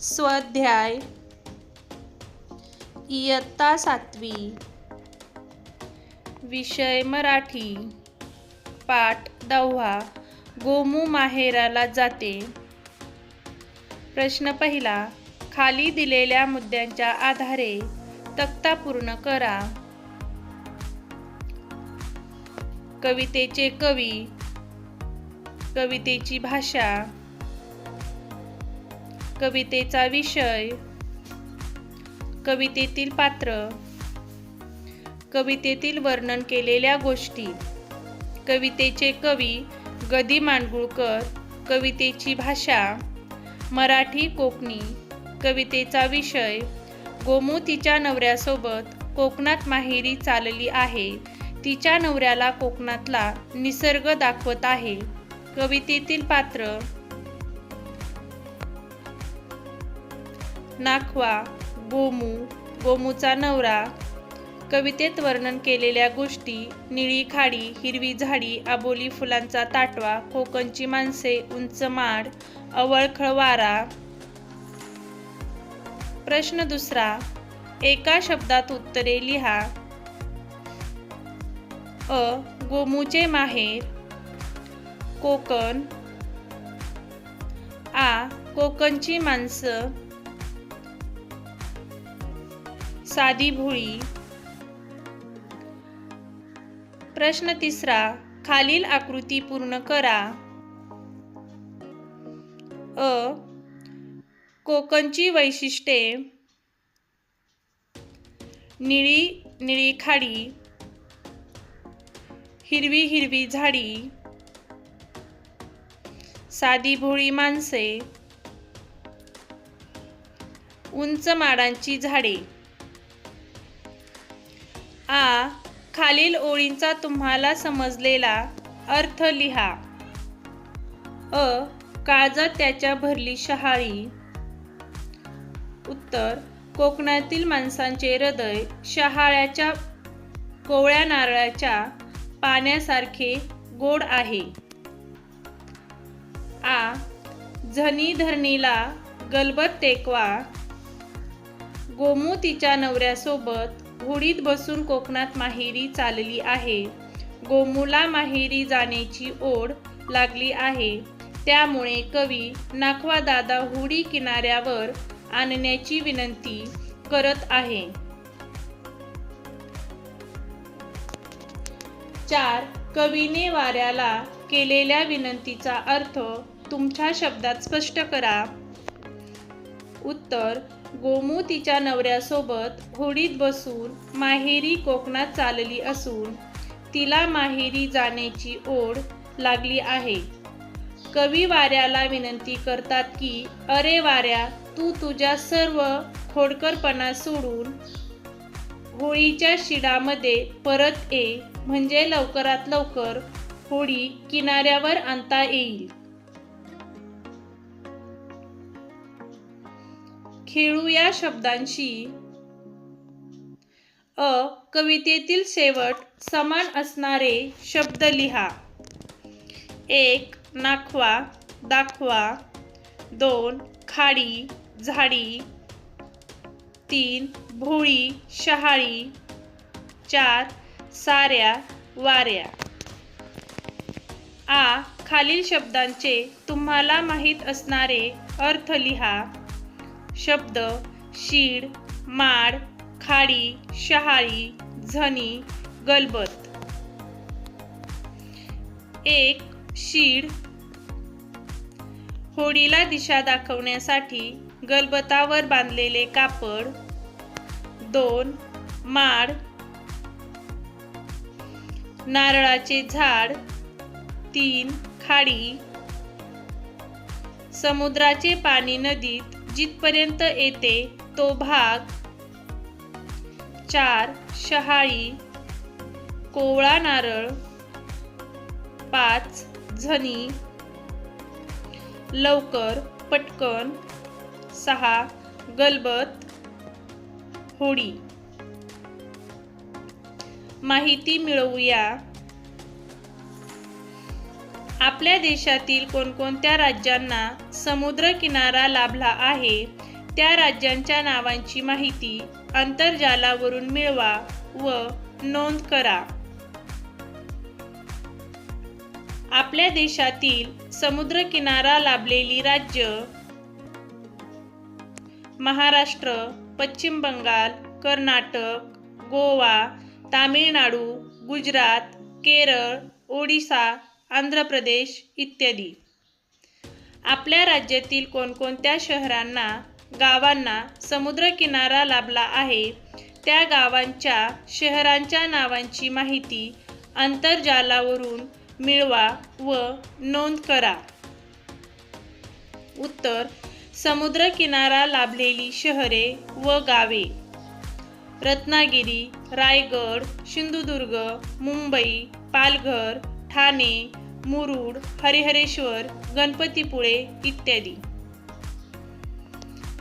स्वाध्याय. इयत्ता सातवी. विषय मराठी. पाठ दहावा. गोमू माहेराला जाते. प्रश्न पहिला. खाली दिलेल्या मुद्द्यांच्या आधारे तक्ता पूर्ण करा. कवितेचे कवी. कवितेची भाषा. कवितेचा विषय. कवितेतील पात्र. कवितेतील वर्णन केलेल्या गोष्टी. कवितेचे कवी गदी मांडगुळकर कवितेची भाषा. मराठी कोकणी कवितेचा विषय. गोमू तिच्या नवऱ्यासोबत कोकणात माहेरी चालली आहे. तिच्या नवऱ्याला कोकणातला निसर्ग दाखवत आहे. कवितेतील पात्र. नाखवा गोमू गोमूचा नवरा कवितेत वर्णन केलेल्या गोष्टी निळी खाडी हिरवी झाडी आबोली फुलांचा ताटवा कोकणची माणसे उंच माड अवळखळ वारा प्रश्न दुसरा एका शब्दात उत्तरे लिहा. अ गोमूचे माहेर. कोकण. आ कोकणची माणसं. साधी भोळी. प्रश्न तिसरा खालील आकृती पूर्ण करा. अ. कोकणची वैशिष्ट्ये. निळी निळी खाडी. हिरवी हिरवी झाडी. साधी भोळी माणसे. उंच माडांची झाडे. आ खालील ओळींचा तुम्हाला समजलेला अर्थ लिहा. अ काळजात त्याच्या भरली शहाळी. उत्तर कोकणातील माणसांचे हृदय शहाळ्याच्या कोवळ्या नारळाच्या पाण्यासारखे गोड आहे. आ झनी धरणीला गलबत टेकवा. गोमू तिच्या नवऱ्यासोबत घोडीत बसून कोकणात माहेरी चालली आहे. गोमुला माहेरी जाण्याची ओढ लागली आहे. त्यामुळे कवी नाखवा दादा होडी किनाऱ्यावर आणण्याची विनंती करत आहे. चार. कवीने वाऱ्याला केलेल्या विनंतीचा अर्थ तुमच्या शब्दात स्पष्ट करा. उत्तर गोमू तिच्या नवऱ्यासोबत होडीत बसून माहेरी कोकणात चालली असून तिला माहेरी जाण्याची ओढ लागली आहे. कवी वाऱ्याला विनंती करतात की अरे वाऱ्या तू तुझ्या सर्व खोडकरपणा सोडून होळीच्या शिडामध्ये परत ये म्हणजे लवकरात लवकर होळी किनाऱ्यावर आणता येईल. खेळू या शब्दांशी अ कवितेतील शेवट समान असणारे शब्द लिहा. एक नाखवा दाखवा. दोन खाडी झाडी. तीन भोळी शहाळी. चार साऱ्या वाऱ्या. आ खालील शब्दांचे तुम्हाला माहीत असणारे अर्थ लिहा. शब्द शीड माड खाडी शहाळी झणी गलबत. एक शीड. होडीला दिशा दाखवण्यासाठी गलबतावर बांधलेले कापड. दोन माड. नारळाचे झाड. तीन खाडी. समुद्राचे पाणी नदीत. जिथपर्यंत येते तो भाग चार शहाळी कोवळा नारळ पाच झणी लवकर पटकन सहा गलबत होडी. माहिती मिळवूया. आपल्या देशातील कोणकोणत्या राज्यांना समुद्रकिनारा लाभला आहे त्या राज्यांच्या नावांची माहिती आंतरजालावरून मिळवा व नोंद करा. आपल्या देशातील समुद्रकिनारा लाभलेली राज्य महाराष्ट्र पश्चिम बंगाल कर्नाटक गोवा तामिळनाडू गुजरात केरळ ओडिसा आंध्र प्रदेश इत्यादी. आपल्या राज्यातील कोणकोणत्या शहरांना गावांना समुद्रकिनारा लाभला आहे त्या गावांच्या शहरांच्या नावांची माहिती आंतरजालावरून मिळवा व नोंद करा. उत्तर समुद्रकिनारा लाभलेली शहरे व गावे. रत्नागिरी रायगड सिंधुदुर्ग मुंबई पालघर ठाणे मुरुड हरिहरेश्वर गणपतीपुळे इत्यादी.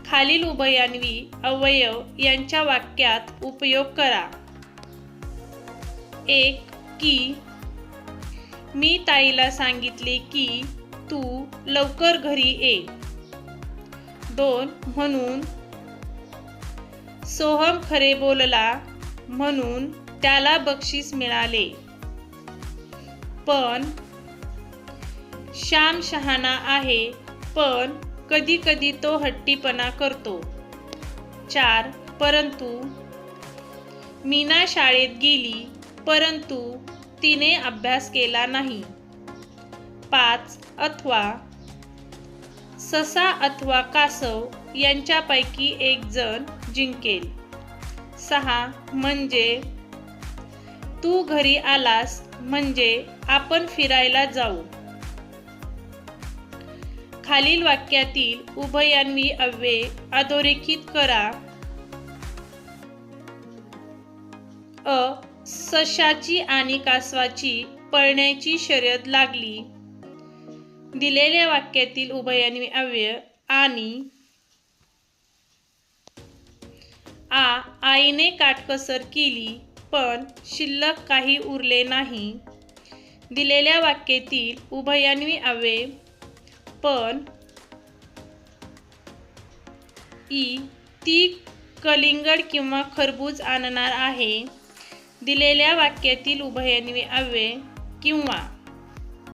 खालील उभयान्वी अवयव यांच्या वाक्यात उपयोग करा. एक की मी ताईला सांगितले की तू लवकर घरी ये. दोन म्हणून सोहम खरे बोलला म्हणून त्याला बक्षीस मिळाले. पण श्याम शहाणा आहे पण कधी कधी तो हट्टीपणा करतो. चार परंतु मीना शाळेत गेली परंतु तिने अभ्यास केला नाही. पाच अथवा ससा अथवा कासव यांच्यापैकी एक जण जिंकेल. सहा म्हणजे तू घरी आलास म्हणजे आपण फिरायला जाऊ. खालील वाक्यातील उभयान्वी अव्यय अधोरेखित करा. अ सशाची आणि कासवाची पळण्याची शर्यत लागली. दिलेल्या वाक्यातील उभयान्वी अव्यय आणि आ आईने काटकसर केली पण शिल्लक काही उरले नाही. दिलेल्या वाक्यातील उभयान्वी अव्यय पण ई ती कलिंगड किंवा खरबूज आणणार आहे. दिलेल्या वाक्यातील उभयान्वी अव्यय किंवा